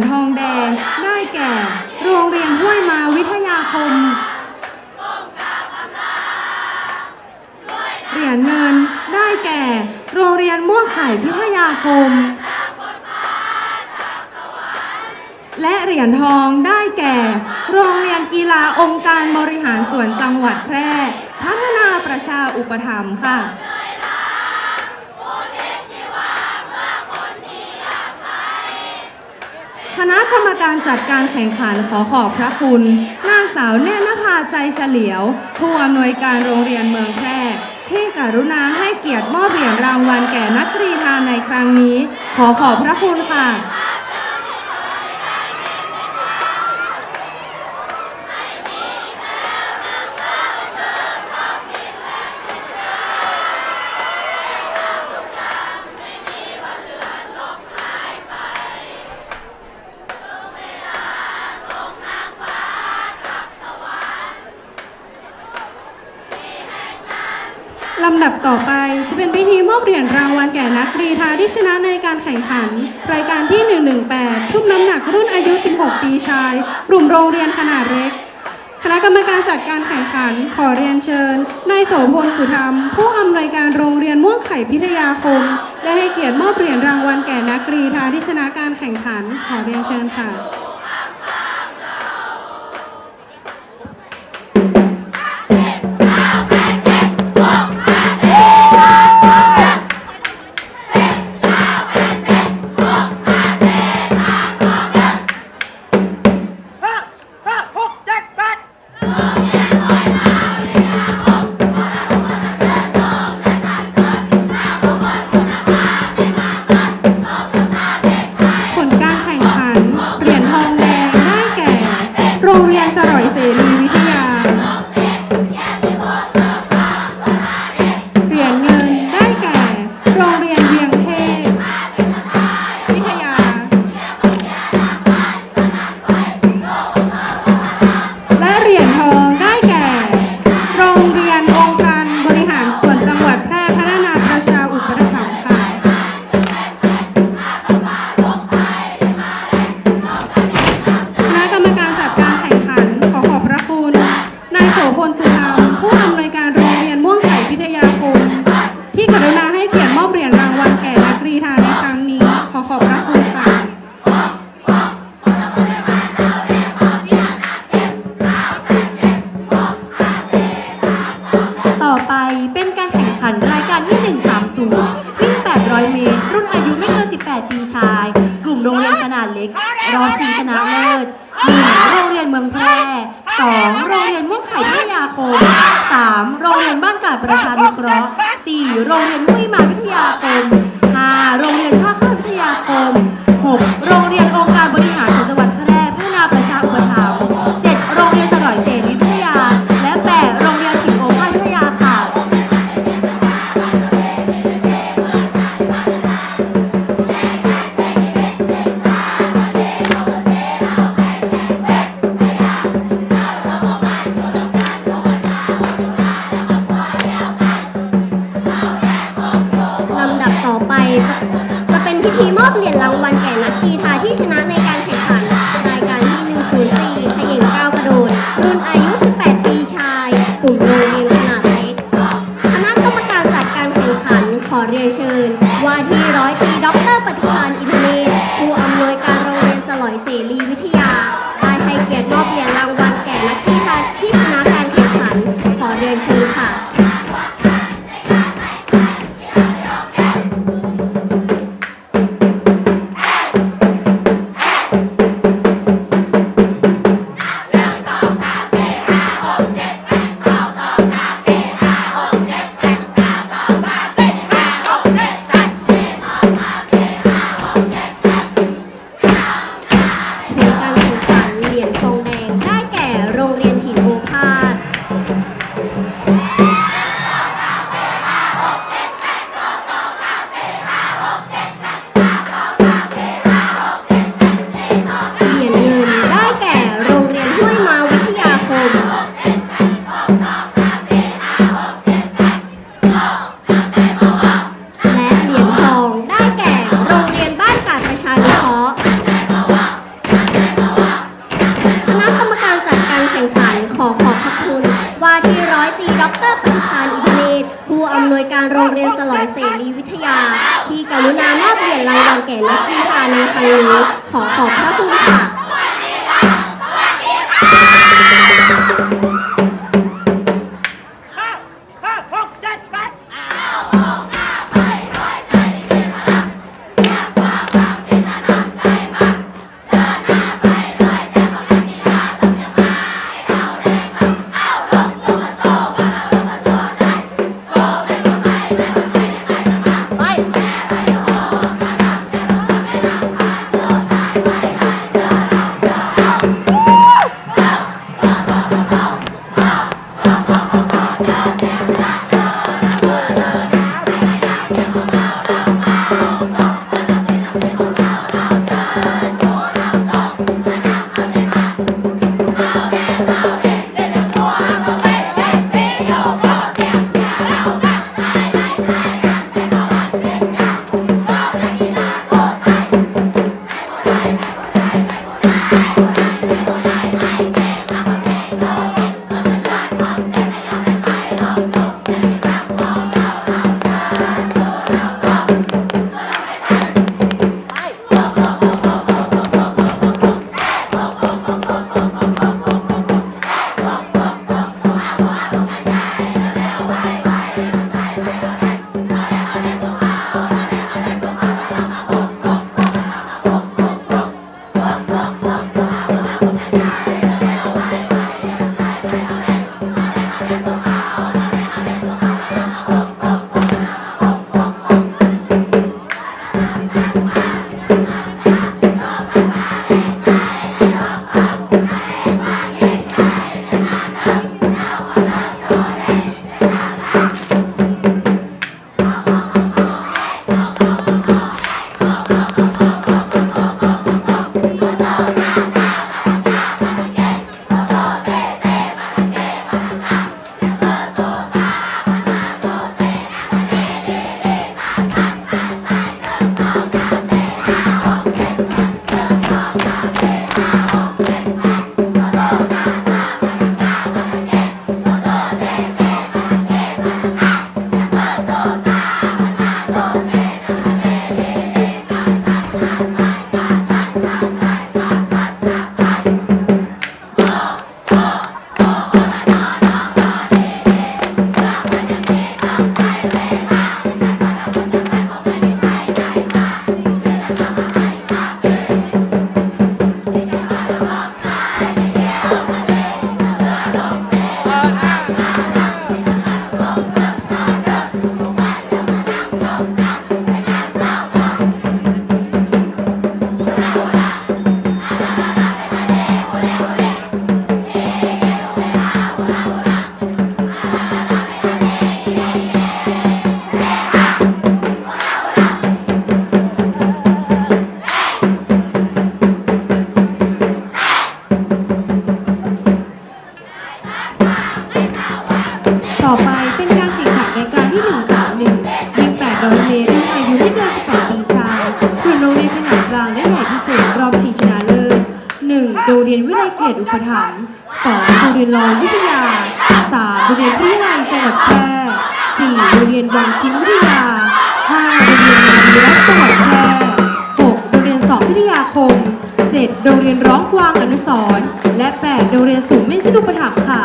ญทองแดง ได้แก่ โรงเรียนห้วยมาวิทยาคม เหรียญเงิน ได้แก่ โรงเรียนม่วงไข่พิทยาคม และเหรียญทองได้แก่ โรงเรียนกีฬาองค์การบริหารส่วนจังหวัดแพร่ พัฒนาประชาอุปถัมภ์ค่ะ คณะกรรมการจัดการแข่งขันขอขอบพระคุณ นางสาวเนตรนภาใจเฉลียว ผู้อำนวยการโรงเรียนเมืองแพร่ที่กรุณาให้เกียรติมอบเหรียญรางวัลแก่นักกรีฑาในครั้งนี้ ขอขอบพระคุณค่ะ ลำดับต่อไปจะเป็นพิธีมอบเหรียญรางวัลแก่นักกรีฑาที่ชนะในการแข่งขัน รายการที่ 118 ทุ่มน้ำหนักรุ่นอายุ 16 ปีชาย กลุ่มโรงเรียนขนาดเล็ก คณะกรรมการจัดการแข่งขัน ขอเรียนเชิญนายโสพลสุธรรม ผู้อำนวยการโรงเรียนม่วงไข่พิทยาคม ได้ให้เกียรติมอบเหรียญรางวัลแก่นักกรีฑาที่ชนะการแข่งขัน ขอเรียนเชิญค่ะ อขอบพระคุณค่ะต่อไปเป็นการแข่งขันรายการที่ 130 วิ่ง 800 เมตร รุ่นอายุไม่เกิน 18 ปีชาย กลุ่มโรงเรียนขนาดเล็ก รอบชิงชนะเลิศ 1. โรงเรียนเมืองแพร่ 2. โรงเรียนม่วงไข่พิทยาคม 3. โรงเรียนบ้านกาดประชานุเคราะห์ 4. โรงเรียนห้วยมาวิทยาคม 5. โรงเรียนท่า ธีมอบเหรียญรางวัลแก่นักกีฬาที่ชนะในการแข่งขัน รายการที่ 104ขย่งก้าวกระโดด รุ่นอายุ 18 ปีชาย กลุ่มโรงเรียนขนาดเล็ก คณะกรรมการจัดการแข่งขันขอเรียนเชิญ ว่าที่ร้อยตรีด็อกเตอร์ปฏิภาณอินทเนศผู้อำนวยการโรงเรียนสลอยเสรีวิทยาได้ให้เกียรติมอบเหรียญรางวัลแก่นักกีฬาที่ชนะการแข่งขัน ขอเรียนเชิญค่ะ ยการโรงเรียนสลอยเสรีวิทยา ที่กรุณามอบเหรียญรางวัลแก่นักกีฬาในครั้งนี้ขอขอบพระคุณค่ะ กลางและใหญ่ที่สุดรอบชิงชนะเลิศ 1. โรงเรียนวิไลเกตอุปถัมภ์ 2. โรงเรียนรองวิทยา 3. โรงเรียนพิทยาจังหวัดแพร่ 4. โรงเรียนวังชิ้นวิทยา 5. โรงเรียนนาดีรัตจังหวัดแพร่ 6. โรงเรียนสองพิทยาคม 7. โรงเรียนร้องกวางอนุสรณ์และ 8. โรงเรียนสูงเม่นชนุปถัมภ์ค่ะ